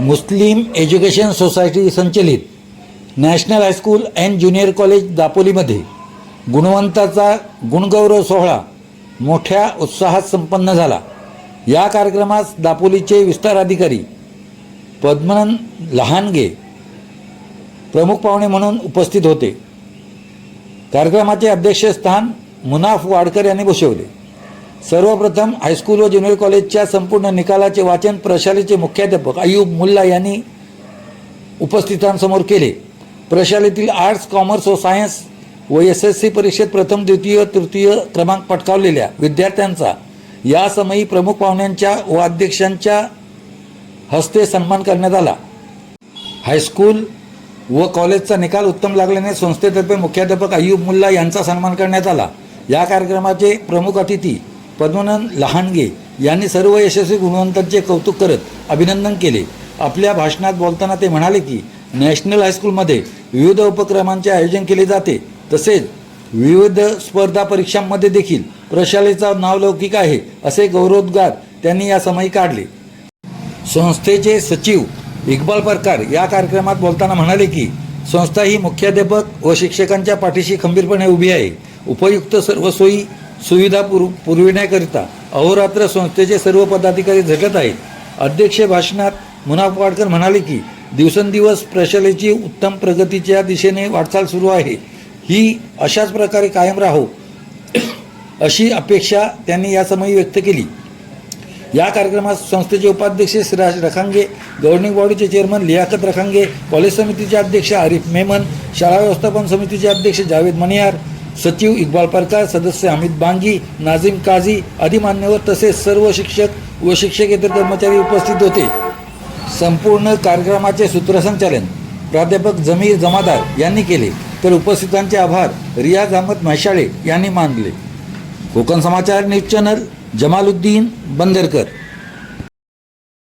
मुस्लिम education society संचलित national high school and junior college दापोलीमध्ये गुणवंताचा गुणगौरव सोहळा मोठ्या उत्साहात संपन्न झाला. या कार्यक्रमास दापोलीचे विस्तार अधिकारी पद्मन लहानगे प्रमुख पाहुणे म्हणून उपस्थित होते. कार्यक्रमाचे अध्यक्षस्थान मुनाफ वाडकर यांनी भूषवले. सर्वप्रथम हायस्कूल व ज्युनियर कॉलेजच्या संपूर्ण निकालाचे वाचन प्रशालेचे मुख्याध्यापक अयूब मुल्ला यांनी उपस्थितांसमोर केले. प्रशालेतील आर्ट्स कॉमर्स व सायन्स व एस एस सी परीक्षेत प्रथम द्वितीय तृतीय क्रमांक पटकावलेल्या विद्यार्थ्यांचा या समयी प्रमुख पाहुण्यांच्या व अध्यक्षांच्या हस्ते सन्मान करण्यात आला. हायस्कूल व कॉलेजचा निकाल उत्तम लागल्याने संस्थेतर्फे मुख्याध्यापक अय्यूब मुल्ला यांचा सन्मान करण्यात आला. या कार्यक्रमाचे प्रमुख अतिथी पद्मनन लहानगे यांनी सर्व यशस्वी गुणवंतांचे कौतुक करत अभिनंदन केले. आपल्या भाषणात बोलताना ते म्हणाले की नॅशनल हायस्कूलमध्ये विविध उपक्रमांचे आयोजन केले जाते. तसेच विविध स्पर्धा परीक्षांमध्ये देखील प्रशालेचा नावलौकिक आहे असे गौरवोद्गार त्यांनी या समयी काढले. संस्थेचे सचिव इक्बाल परकार या कार्यक्रमात बोलताना म्हणाले की संस्था ही मुख्याध्यापक व शिक्षकांच्या पाठीशी खंबीरपणे उभी आहे. उपयुक्त सर्व सोयी सुविधा पुर पुरविण्याकरिता अहोरात्र संस्थेचे सर्व पदाधिकारी झटत आहेत. अध्यक्ष भाषणात मुनाफ वाडकर म्हणाले की दिवसेंदिवस प्रशालेची उत्तम प्रगतीच्या दिशेने वाटचाल सुरू आहे. ही अशाच प्रकारे कायम राहो अशी अपेक्षा त्यांनी या समयी व्यक्त केली. या कार्यक्रमात संस्थेचे उपाध्यक्ष सिराज रखांगे गव्हर्निंग बॉडीचे चेअरमन लियाकत रखांगे कॉलेज समितीचे अध्यक्ष आरिफ मेमन शाळा व्यवस्थापन समितीचे अध्यक्ष जावेद मनियार सचिव इक्बाल परकार सदस्य अमित बांगी नाझीम काझी अधिमान्यवर तसेच सर्व शिक्षक व शिक्षकेतर कर्मचारी उपस्थित होते. संपूर्ण कार्यक्रमाचे सूत्रसंचालन प्राध्यापक जमीर जमादार यांनी केले. तर उपस्थितांचे आभार रियाज अहमद म्हैशाळे यांनी मानले. Konkan Samachar news channel Jamaluddin Bandarkar.